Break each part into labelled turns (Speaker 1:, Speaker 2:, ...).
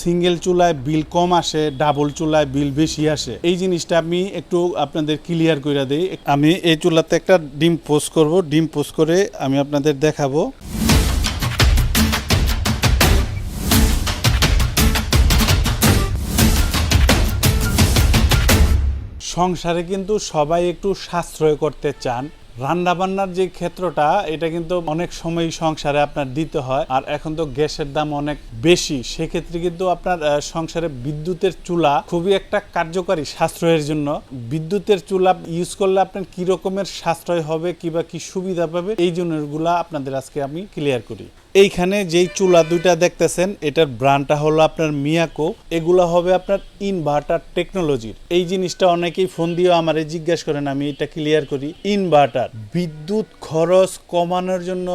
Speaker 1: Single চুলায় বিল কম আসে, double চুলায় বিল বেশি আসে। এই জিনিসটা আমি একটু আপনাদের ক্লিয়ার করে দিই। আমি এই চুলাতে একটা ডিম পোস্ট করব। ডিম পোস্ট করে আমি আপনাদের দেখাবো। সংসারে কিন্তু সবাই একটু সাশ্রয় করতে চান। রান্না বান্নার যে ক্ষেত্রটা, এটা কিন্তু অনেক সময় সংসারে আপনার দিতে হয়। আর এখন তো গ্যাসের দাম অনেক বেশি, সেক্ষেত্রে কিন্তু আপনার সংসারে বিদ্যুতের চুলা খুবই একটা কার্যকারী সাশ্রয়ের জন্য। বিদ্যুতের চুলা ইউজ করলে আপনার কি রকমের সাশ্রয় হবে কিবা কি সুবিধা পাবে, এই জন্যগুলা আপনাদের আজকে আমি ক্লিয়ার করি। এইখানে যেই চুলা দুইটা দেখতেছেন, এটার ব্র্যান্ডটা হলো আপনার মিয়াকো এগুলো হবে আপনার ইনভার্টার টেকনোলজির এই জিনিসটা অনেকেই ফোন দিয়েও আমারে জিজ্ঞেস করেন, আমি এটা ক্লিয়ার করি। ইনভার্টার বিদ্যুৎ খরচ কমানোর জন্য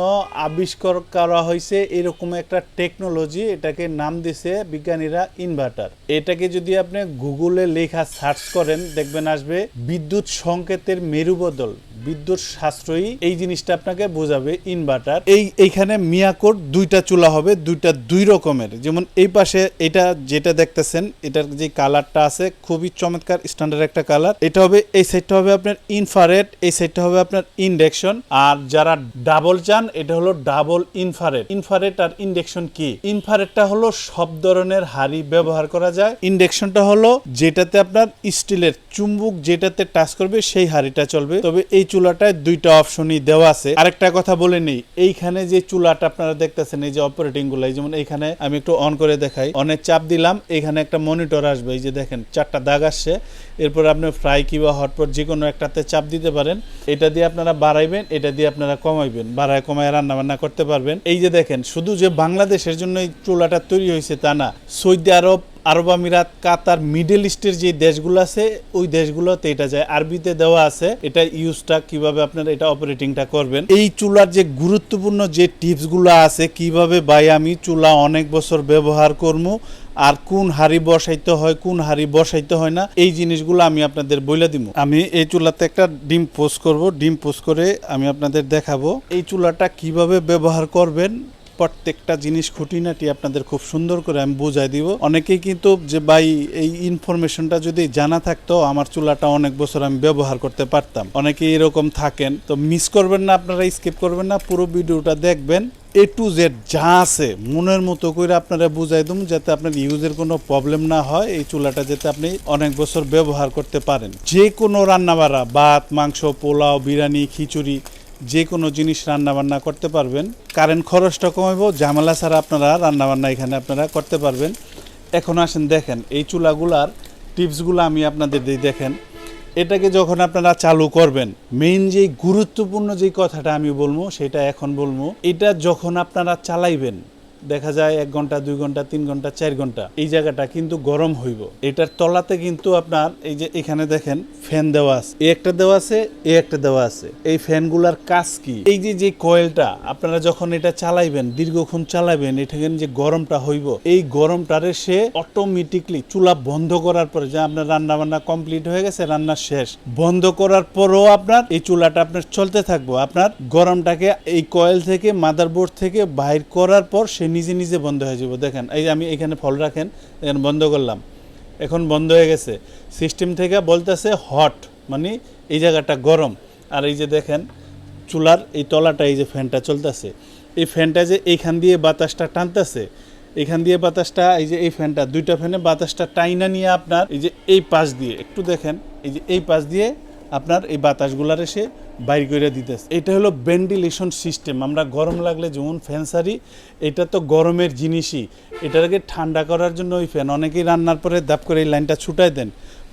Speaker 1: আবিষ্কার করা হয়েছে এরকম একটা টেকনোলজি এটাকে নাম দিছে বিজ্ঞানীরা ইনভার্টার এটাকে যদি আপনি গুগলে লেখা সার্চ করেন, দেখবেন আসবে বিদ্যুৎ সংকেতের মেরুবদল। বিদ্যুৎ সাশ্রয়ী, এই জিনিসটা আপনাকে বোঝাবে ইনভার্টার এই, এইখানে মিয়াকোর দুইটা চুলা হবে, দুইটা দুই রকমের। যেমন এই পাশে এটা যেটা দেখতেছেন, এটার যে কালারটা আছে, খুবই চমৎকার স্ট্যান্ডার্ড একটা কালার। এটা হবে, এই সাইডটা হবে আপনার ইনফারেট এই সাইডটা হবে আপনার ইন্ডেকশন আর যারা ডাবল চান, এটা হলো ডাবল ইনফারেট ইনফারেট আর ইন্ডেকশন কি? ইনফারেটটা হলো সব ধরনের হাড়ি ব্যবহার করা যায়। ইন্ডেকশনটা হলো যেটাতে আপনার স্টিলের চুম্বুক যেটাতে টাচ করবে, সেই হাড়িটা চলবে। তবে এই চুলাটায় দুইটা অপশনই দেওয়া আছে। আরেকটা কথা বলে নেই, এইখানে যে চুলাটা আপনারা দেখতেছেন, এই যে অপারেটিংগুলো যেমন এইখানে আমি একটু অন করে দেখাই। অনেক চাপ দিলাম এখানে একটা মনিটর আসবে, এই যে দেখেন, চারটা দাগ আসছে। এরপর আপনি ফ্রাই কিংবা হটপট যে কোনো একটাতে চাপ দিতে পারেন। এটা দিয়ে আপনারা বাড়াইবেন, এটা দিয়ে আপনারা কমাইবেন। বাড়ায় কমায় রান্না বান্না করতে পারবেন। এই যে দেখেন, শুধু যে বাংলাদেশের জন্য এই চুলাটা তৈরি হয়েছে তা না, সৌদি আরব আরব আমিরাত, কাতার, মিডল ইস্টের যে দেশগুলো আছে, ওই দেশগুলোতে এটা যায়। আরবিতে দেওয়া আছে, এটা ইউজটা কীভাবে আপনারা এটা অপারেটিংটা করবেন। এই চুলার যে গুরুত্বপূর্ণ যে টিপসগুলো আছে, কীভাবে ভাই আমি চুলা অনেক বছর ব্যবহার করব আর কোন হাড়ি বসাইতে হয়, কোন হাড়ি বসাইতে হয় না, এই জিনিসগুলো আমি আপনাদের বলে দিব আমি এই চুলাতে একটা ডিম পোস্ট করব। ডিম পোস্ট করে আমি আপনাদের দেখাবো। এই চুলাটা কীভাবে ব্যবহার করবেন প্রত্যেকটা জিনিস খুঁটিনাটি আপনাদের খুব সুন্দর করে আমি বুঝাই দিব। অনেকেই কিন্তু যে ভাই এই ইনফরমেশনটা যদি জানা থাকতো, আমার চুলাটা অনেক বছর আমি ব্যবহার করতে পারতাম। অনেকেই এরকম থাকেন। তো মিস করবেন না, আপনারা স্কিপ করবেন না, পুরো ভিডিওটা দেখবেন। এ টু জেড যা আছে, মনের মতো করে আপনারা বুঝাই দিন যাতে আপনার ইউজের কোনো প্রবলেম না হয়, এই চুলাটা যাতে আপনি অনেক বছর ব্যবহার করতে পারেন। যে কোনো রান্নাবাড়া, ভাত, মাংস, পোলাও, বিরিয়ানি, খিচুড়ি যে কোনো জিনিস রান্নাবান্না করতে পারবেন। কারেন্ট খরচটা কমাবো ঝামেলা ছাড়া আপনারা রান্নাবান্না এখানে আপনারা করতে পারবেন। এখন আসেন, দেখেন, এই চুলাগুলার টিপসগুলো আমি আপনাদের দিই, দেখেন। এটাকে যখন আপনারা চালু করবেন মেইন যে গুরুত্বপূর্ণ যে কথাটা আমি বলব, সেটা এখন বলব, এটা যখন আপনারা চালাইবেন দেখা যায় এক ঘণ্টা, দুই ঘণ্টা, তিন ঘণ্টা, চার ঘণ্টা। এই জায়গাটা কিন্তু গরম হইব। এটার তলাতে কিন্তু আপনার এই যে এখানে দেখেন, ফ্যান দেওয়া আছে। এ একটা দেওয়া আছে, এ একটা দেওয়া আছে। এই ফ্যানগুলার কাজ কি? এই যে যে কয়েলটা, আপনারা যখন এটা চালাইবেন, দীর্ঘক্ষণ চালাবেন এখানে যে গরমটা হইব, এই গরমটারে সে অটোমেটিকলি চুলা বন্ধ করার পরে, যে আপনার রান্না বান্না কমপ্লিট হয়ে গেছে, রান্না শেষ। বন্ধ করার পরও আপনার এই চুলাটা আপনার চলতে থাকব। আপনার গরমটাকে এই কয়েল থেকে মাদারবোর্ড থেকে বাইর করার পর সে নিজে নিজে বন্ধ হয়ে যাবে। দেখেন, এই যে আমি এখানে ফল রাখেন, এখানে বন্ধ করলাম। এখন বন্ধ হয়ে গেছে। সিস্টেম থেকে বলতেছে হট মানে এই জায়গাটা গরম। আর এই যে দেখেন, চুলার এই তলাটা, এই যে ফ্যানটা চলতেছে। এই ফ্যানটা যে এইখান দিয়ে বাতাসটা টানতেছে এখান দিয়ে বাতাসটা, এই যে এই ফ্যানটা, দুইটা ফ্যানে বাতাসটা টাইনা নিয়ে আপনার এই যে এই পাশ দিয়ে, একটু দেখেন, এই যে এই পাশ দিয়ে আপনার এই বাতাসগুলার এসে বাইর করে দিতেছে। এটা হলো ভেন্টিলেশন সিস্টেম আমরা গরম লাগলে যেমন ফ্যান সারি, এটা তো গরমের জিনিসই। এটাকে ঠান্ডা করার জন্য ওই ফ্যান অনেকেই রান্নার পরে দাপ করে এই লাইনটা ছুটাই দেন।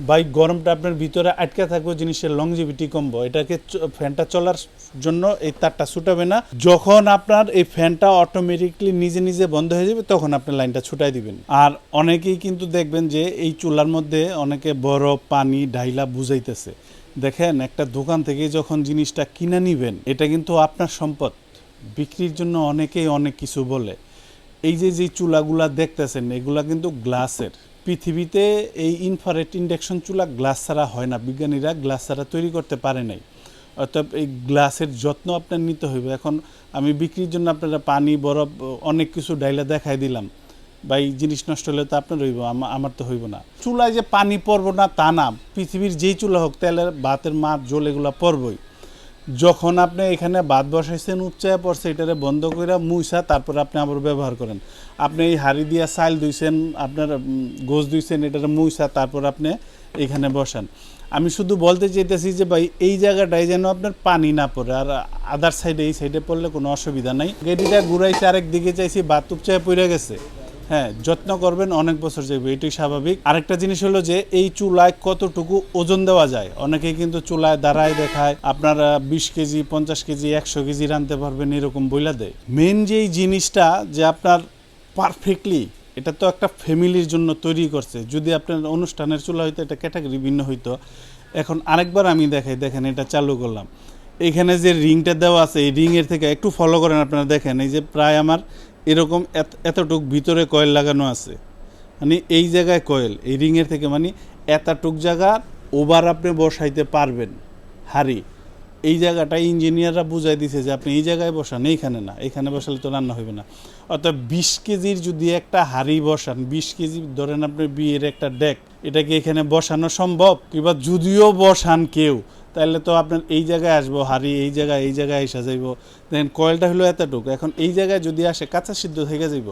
Speaker 1: বাই গরমটা আপনার ভিতরে আটকে থাকবে, জিনিসের লংজিভিটি কমবো। এটাকে ফ্যানটা চলার জন্য এই তারটা ছুটাবে না। যখন আপনার এই ফ্যানটা অটোমেটিকলি নিজে নিজে বন্ধ হয়ে যাবে, তখন আপনি লাইনটা ছুটাই দিবেন। আর অনেকেই কিন্তু দেখবেন যে এই চুলার মধ্যে অনেকে বরফ, পানি ডাইলা বুঝাইতেছে। দেখেন, একটা দোকান থেকে যখন জিনিসটা কিনে নিবেন, এটা কিন্তু আপনার সম্পদ। বিক্রির জন্য অনেকেই অনেক কিছু বলে। এই যে যে চুলাগুলা দেখতেছেন, এগুলা কিন্তু গ্লাসের। পৃথিবীতে এই ইনফারেট ইন্ডাকশন চুলা গ্লাস ছাড়া হয় না। বিজ্ঞানীরা গ্লাস ছাড়া তৈরি করতে পারে নাই। অর্থাৎ এই গ্লাসের যত্ন আপনার নিতে হইবে। এখন আমি বিক্রির জন্য আপনারা পানি, বরফ, অনেক কিছু ডাইলা দেখাই দিলাম। বা এই জিনিস নষ্ট হলে তো আপনার হইব আমার তো হইব না। চুলায় যে পানি পড়ব না তা না, পৃথিবীর যেই চুলা হোক, তেলের ভাতের মাছ, জল এগুলো পড়বই। যখন আপনি এখানে ভাত বসাইছেন উপচায় পড়ছে, এটারে বন্ধ করে মুইসা, তারপর আপনি আবার ব্যবহার করেন। আপনি এই হাড়ি দিয়া চাল দুইছেন আপনার গোছ দুইছেন এটারে মুইসা, তারপর আপনি এখানে বসান। আমি শুধু বলতে চাইতেছি যে ভাই, এই জায়গাটায় যেন আপনার পানি না পড়ে, আর আদার সাইডে, এই সাইডে পড়লে কোনো অসুবিধা নাই। গেডিটা ঘুরাইছে, আরেক দিকে চাইছি, ভাত উপচায় পড়ে গেছে। হ্যাঁ যত্ন করবেন, অনেক বছর যাবে এটাই স্বাভাবিক। আরেকটা জিনিস হলো যে, এই চুলায় কতটুকু ওজন দেওয়া যায়? অনেকেই কিন্তু চুলায় দাঁড়ায় দেখায়, আপনারা বিশ কেজি, পঞ্চাশ কেজি, একশো কেজি রানতে পারবেন, এরকম বইলা দেয়। মেন যে এই জিনিসটা যে আপনার পারফেক্টলি এটা তো একটা ফ্যামিলির জন্য তৈরি করছে। যদি আপনার অনুষ্ঠানের চুলা হইতো, এটা ক্যাটাগরি ভিন্ন হইতো। এখন আরেকবার আমি দেখাই, দেখেন এটা চালু করলাম। এখানে যে রিংটা দেওয়া আছে, এই রিংয়ের থেকে একটু ফলো করেন আপনারা, দেখেন, এই যে প্রায় আমার এরকম এত- এতটুক ভিতরে কয়েল লাগানো আছে। মানে এই জায়গায় কয়েল, এই রিংয়ের থেকে মানে এতটুক জায়গা ওভার আপনি বসাইতে পারবেন। হাড়ি, এই জায়গাটা ইঞ্জিনিয়াররা বুঝাই দিছে যে আপনি এই জায়গায় বসান, এইখানে না, এইখানে বসালে তো রান্না হবে না। অর্থাৎ বিশ কেজির যদি একটা হাড়ি বসান, বিশ কেজি ধরেন আপনি বিয়ের একটা ডেক এটাকে এখানে বসানো সম্ভব? কিংবা যদিও বসান কেউ তাহলে তো আপনার এই জায়গায় আসব, হাড়ি এই জায়গায় এই জায়গায় এসে যাইব। দেখেন, কয়েলটা হলো এতটুকু। এখন এই জায়গায় যদি আসে, কাঁচা সিদ্ধ থেকে যাইব।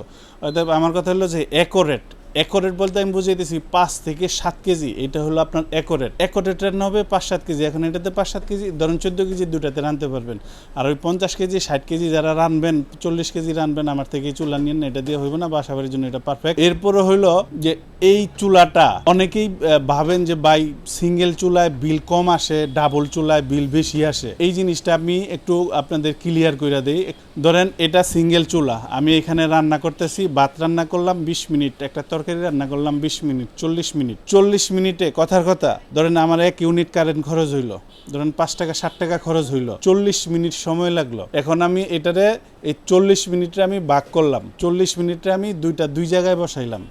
Speaker 1: অর্থাৎ আমার কথা হলো যে একরেট একরেট বলতে আমি বুঝাইতেছি পাঁচ থেকে সাত কেজি, এটা হলো আপনার একরেট। একরেট রান্না হবে পাঁচ সাত কেজি, এখন এটাতে পাঁচ সাত কেজি, ধরেন চোদ্দ কেজি দুটাতে রানতে পারবেন। আর ওই পঞ্চাশ কেজি, ষাট কেজি যারা রানবেন চল্লিশ কেজি রানবেন আমার থেকে চুলা নিয়ে এটা দিয়ে হইব না, বাসাবাড়ির জন্য এটা পারফেক্ট এরপরে হইল যে এই চুলাটা, অনেকেই ভাবেন যে বাই সিঙ্গেল চুলায় বিল কম আসে ডাবল চুলায় বিল বেশি আসে। এই জিনিসটা আমি একটু আপনাদের ক্লিয়ার করে দিই। ধরেন এটা সিঙ্গেল চুলা, আমি এখানে রান্না করতেছি, ভাত রান্না করলাম বিশ মিনিট, একটা তরকারি রান্না করলাম বিশ মিনিট, চল্লিশ মিনিট। চল্লিশ মিনিটে, কথার কথা, ধরেন আমার এক ইউনিট কারেন্ট খরচ হইল, ধরেন পাঁচ টাকা, ষাট টাকা খরচ হইল, চল্লিশ মিনিট সময় লাগল। এখন আমি এটারে, এই চল্লিশ মিনিটে আমি বাক করলাম, চল্লিশ মিনিটে আমি দুইটা, দুই জায়গায় বসাইলাম।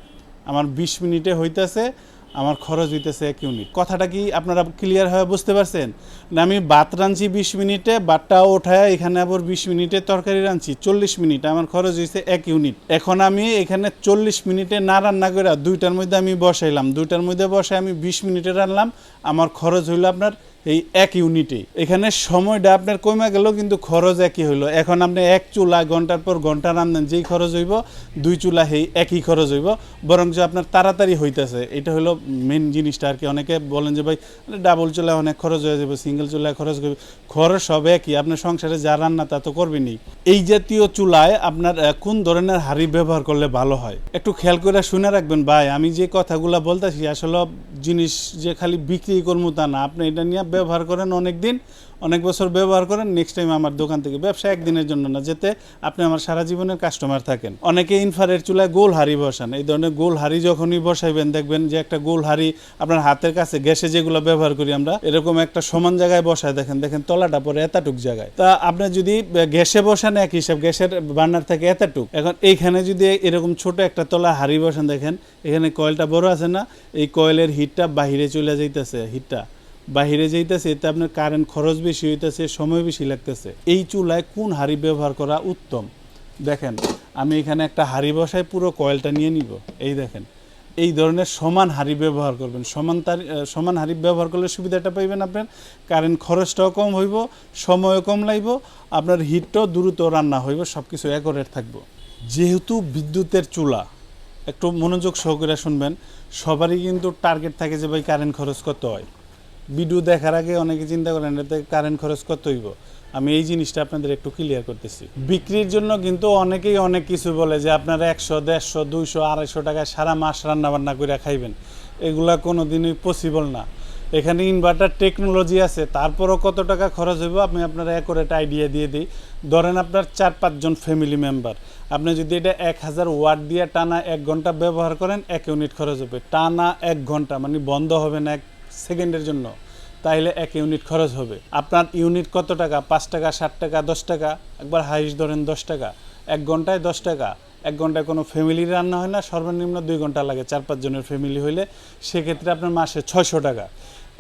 Speaker 1: আমার বিশ মিনিটে হইতেছে আমার খরচ হইতেছে এক ইউনিট কথাটা কি আপনারা ক্লিয়ার হয়ে বুঝতে পারছেন? না, আমি ভাত রাঁধছি বিশ মিনিটে, ভাতটা ওঠায় এখানে আবার বিশ মিনিটে তরকারি রাঁধছি, চল্লিশ মিনিট, আমার খরচ হয়েছে এক ইউনিট এখন আমি এখানে চল্লিশ মিনিটে না রান্না করে দুইটার মধ্যে আমি বসাইলাম। দুইটার মধ্যে বসে আমি বিশ মিনিটে রানলাম আমার খরচ হইল আপনার এই এক ইউনিটে। এখানে সময়টা আপনার কমে গেলেও কিন্তু খরচ একই হইল। এখন আপনি এক চুলা ঘণ্টার পর ঘণ্টা রান্ধেন যেই খরচ হইব, দুই চুলা সেই একই খরচ হইব। বরং যে আপনার তাড়াতাড়ি হইতেছে। এটা হলো মেন জিনিসটা আর কি। অনেকে বলেন যে, ভাই ডাবল চুলায় অনেক খরচ হয়ে যাবে সিঙ্গেল চুলায় খরচ করবে। খরচ সব একই। আপনার সংসারে যা রান্না, তা তো করবেনই। এই জাতীয় চুলায় আপনার কোন ধরনের হাড়ি ব্যবহার করলে ভালো হয়? একটু খেয়াল করে শুনে রাখবেন, ভাই। আমি যে কথাগুলো বলতেছি, আসলে জিনিস যে খালি বিক্রি করব তা না। আপনি এটা নিয়ে ব্যবহার করেন অনেক দিন অনেক বছর ব্যবহার করেন নেক্সট টাইম আমার দোকান থেকে ব্যবসা একদিনের জন্য না, যেতে আপনি আমার সারা জীবনের কাস্টমার থাকেন। অনেকে ইনফারের চুলায় গোল হাড়ি বসান, এই ধরনের গোল হাড়ি যখনই বসাইবেন, দেখবেন যে একটা গোল হাড়ি আপনার হাতের কাছে গ্যাসে যেগুলো ব্যবহার করি আমরা, এরকম একটা সমান জায়গায় বসায় দেখেন দেখেন তলাটা পরে এতটুক জায়গায়। তা আপনি যদি গ্যাসে বসান এক হিসাব গ্যাসের বার্নার থেকে এতটুক। এখন এইখানে যদি এরকম ছোট একটা তলা হাড়ি বসান দেখেন, এখানে কয়েলটা বড় আছে না, এই কয়েলের হিটটা বাহিরে চলে যাইতেছে হিটটা বাহিরে যাইতেছে, এতে আপনার কারেন্ট খরচ বেশি হইতেছে, সময় বেশি লাগতেছে। এই চুলায় কোন হাড়ি ব্যবহার করা উত্তম? দেখেন, আমি এখানে একটা হাড়ি বসাই পুরো কয়েলটা নিয়ে নিব। এই দেখেন, এই ধরনের সমান হাড়ি ব্যবহার করবেন। সমান তার সমান হাড়ি ব্যবহার করলে সুবিধাটা পাইবেন আপনার। কারেন্ট খরচটাও কম হইব, সময়ও কম লাগবে, আপনার হিটটাও দ্রুত রান্না হইব সব কিছু একরেট থাকব। যেহেতু বিদ্যুতের চুলা, একটু মনোযোগ সহকারে শুনবেন, সবারই কিন্তু টার্গেট থাকে যে ভাই কারেন্ট খরচ কত হয়। ভিডিও দেখার আগে অনেকে চিন্তা করেন এতে কারেন্ট খরচ কত হইব? আমি এই জিনিসটা আপনাদের একটু ক্লিয়ার করতেছি। বিক্রির জন্য কিন্তু অনেকেই অনেক কিছু বলে যে আপনারা একশো, দেড়শো, দুইশো, আড়াইশো টাকায় সারা মাস রান্নাবান্না করে খাইবেন। এগুলা কোনো দিনই পসিবল না। এখানে ইনভার্টার টেকনোলজি আছে, তারপরও কত টাকা খরচ হইব আমি আপনারা একটা আইডিয়া দিয়ে দিই। ধরেন আপনার চার পাঁচজন ফ্যামিলি মেম্বার আপনি যদি এটা এক হাজার ওয়াট দিয়ে টানা এক ঘণ্টা ব্যবহার করেন, এক ইউনিট খরচ হবে। টানা এক ঘণ্টা মানে বন্ধ হবে না এক সেকেন্ডের জন্য, তাইলে এক ইউনিট খরচ হবে। আপনার ইউনিট কত টাকা? পাঁচ টাকা, ষাট টাকা, দশ টাকা? একবার হাইস ধরেন দশ টাকা। এক ঘন্টায় দশ টাকা। এক ঘন্টায় কোনো ফ্যামিলির রান্না হয় না, সর্বনিম্ন দুই ঘণ্টা লাগে চার পাঁচ জনের ফ্যামিলি হইলে। সেক্ষেত্রে আপনার মাসে ছয়শো টাকা।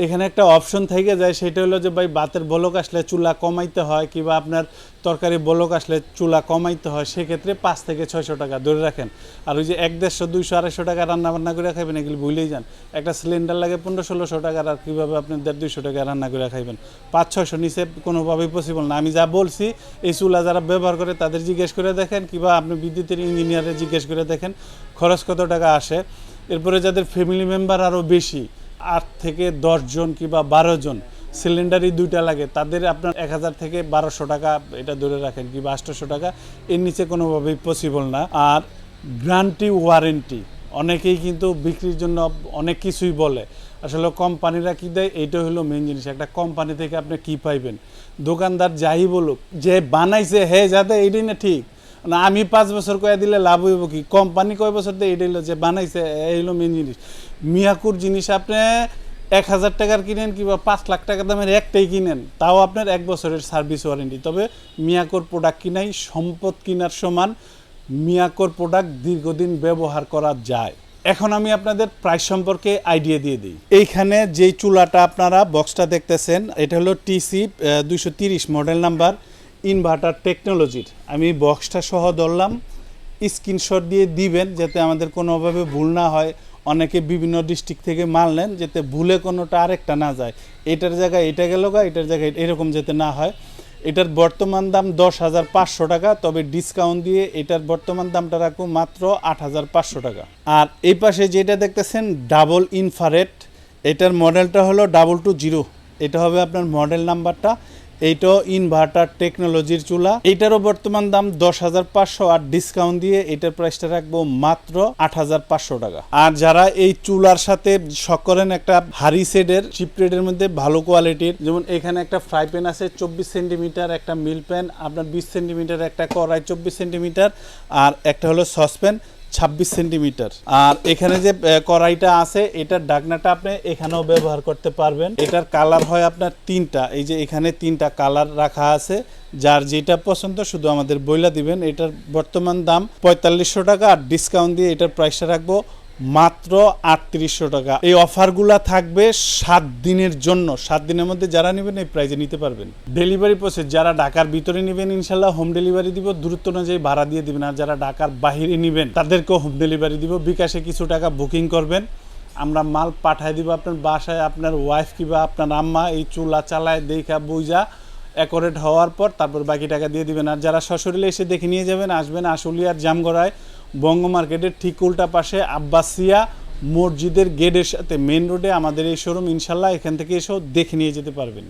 Speaker 1: এখানে একটা অপশন থেকে যায়, সেটা হলো যে ভাই বাতের বলক আসলে চুলা কমাইতে হয় কিংবা আপনার তরকারি বলক আসলে চুলা কমাইতে হয়, সেক্ষেত্রে পাঁচ থেকে ছয়শো টাকা ধরে রাখেন। আর ওই যে এক দেড়শো, দুইশো, আড়াইশো টাকা রান্না বান্না করে খাইবেন, এগুলো ভুলেই যান। একটা সিলিন্ডার লাগে পনেরো, ষোলোশো টাকার আর কীভাবে আপনি দেড়, দুইশো টাকা রান্না করে খাইবেন। পাঁচ, ছয়শো নিচে কোনোভাবেই পসিবল না। আমি যা বলছি, এই চুলা যারা ব্যবহার করে তাদের জিজ্ঞেস করে দেখেন, কিংবা আপনি বিদ্যুতের ইঞ্জিনিয়ারে জিজ্ঞেস করে দেখেন, খরচ কত টাকা আসে। এরপরে যাদের ফ্যামিলি মেম্বার আরও বেশি আট থেকে জন কিংবা বারো জন সিলিন্ডারই দুইটা লাগে। তাদের আপনার এক হাজার থেকে বারোশো টাকা এটা ধরে রাখেন কিংবা আটশোশো টাকা। এর নিচে কোনোভাবেই পসিবল না। আর গ্রান্টি ওয়ারেন্টি অনেকেই কিন্তু বিক্রির জন্য অনেক কিছুই বলে। আসলে কোম্পানিরা কী দেয়? এইটা হলো মেন জিনিস। একটা কোম্পানি থেকে আপনি কি পাইবেন? দোকানদার যাই বলুক, যে বানাইছে, হে যাতে এইটাই না ঠিক। না, আমি পাঁচ বছর কয়ে দিলে লাভ হইব কি? কোম্পানি কয় বছর দিয়ে এটা হলো যে বানাইছে এই হলো মেন জিনিস। মিয়াকুর জিনিস আপনি এক হাজার টাকার কিনেন কিংবা পাঁচ লাখ টাকা দামের একটাই কিনেন, তাও আপনার এক বছরের সার্ভিস ওয়ারেন্টি তবে মিয়াকোর প্রোডাক্ট কিনাই, সম্পদ কিনার সমান মিয়াকোর প্রোডাক্ট দীর্ঘদিন ব্যবহার করা যায়। এখন আমি আপনাদের প্রাইস সম্পর্কে আইডিয়া দিয়ে দিই। এইখানে যেই চুলাটা আপনারা বক্সটা দেখতেছেন, এটা হলো টিসি দুইশো তিরিশ মডেল নাম্বার ইনভার্টার টেকনোলজির। আমি বক্সটা সহ ধরলাম, স্ক্রিনশট দিয়ে দিবেন যাতে আমাদের কোনোভাবে ভুল না হয়। অনেকে বিভিন্ন ডিস্ট্রিক্ট থেকে মাল নেন যাতে ভুলে কোনোটা আরেকটা না যায়। এটার জায়গায় এটা গেল গা, এটার জায়গায় এরকম যাতে না হয়। এটার বর্তমান দাম দশ হাজার পাঁচশো টাকা, তবে ডিসকাউন্ট দিয়ে এটার বর্তমান দামটা রাখব মাত্র আট হাজার পাঁচশো টাকা। আর এই পাশে যেটা দেখতেছেন, ডাবল ইনফারেট এটার মডেলটা হলো ডাবল টু জিরো। এটা হবে আপনার মডেল নাম্বারটা। এইটাও ইনভার্টার টেকনোলজির চুলা। এইটারও বর্তমান দাম দশ হাজার পাঁচশো আর ডিসকাউন্ট দিয়ে এটার প্রাইসটা রাখব মাত্র আট হাজার পাঁচশো টাকা। আর যারা এই চুলার সাথে শখ করেন একটা হারি সেডের চিপরেডের মধ্যে ভালো কোয়ালিটির যেমন এখানে একটা ফ্রাই প্যান আছে চব্বিশ সেন্টিমিটার, একটা মিল প্যান আপনার বিশ সেন্টিমিটার, একটা কড়াই চব্বিশ সেন্টিমিটার, আর একটা হলো সসপ্যান ছাব্বিশ সেন্টিমিটার। আর এখানে যে কড়াইটা আছে, এটার ডাকনাটা আপনি এখানেও ব্যবহার করতে পারবেন। এটার কালার হয় আপনার তিনটা। এই যে এখানে তিনটা কালার রাখা আছে। যার যেটা পছন্দ, শুধু আমাদের বইলা দিবেন। এটার বর্তমান দাম পঁয়তাল্লিশশো টাকা। আর ডিসকাউন্ট দিয়ে এটার প্রাইসটা রাখব মাত্র আটত্রিশশো টাকা। এই অফারগুলা থাকবে সাত দিনের জন্য। সাত দিনের মধ্যে যারা নেবেন, এই প্রাইজে নিতে পারবেন। ডেলিভারি প্রসেস যারা ঢাকার ভিতরে নেবেন, ইনশাল্লাহ হোম ডেলিভারি দিব। দূরত্ব অনুযায়ী ভাড়া দিয়ে দিবেন। আর যারা ঢাকার বাহিরে নেবেন, তাদেরকেও হোম ডেলিভারি দিব। বিকাশে কিছু টাকা বুকিং করবেন। আমরা মাল পাঠাই দিব আপনার বাসায়, আপনার ওয়াইফ কিংবা আপনার আম্মা। এই চুলা চালায়, দেখা বুঝা অ্যাকোরেট হওয়ার পর তারপর বাকি টাকা দিয়ে দিবেন। আর যারা সশরীরে এসে দেখে নিয়ে যাবেন, আসবেন আশুলিয়ার জামগড়ায়। বঙ্গ মার্কেটের ঠিক উল্টা পাশে আব্বাসিয়া মসজিদের গেটের সাথে মেন রোডে আমাদের এই শোরুম ইনশাল্লাহ এখান থেকে এসেও দেখে নিয়ে যেতে পারবেন।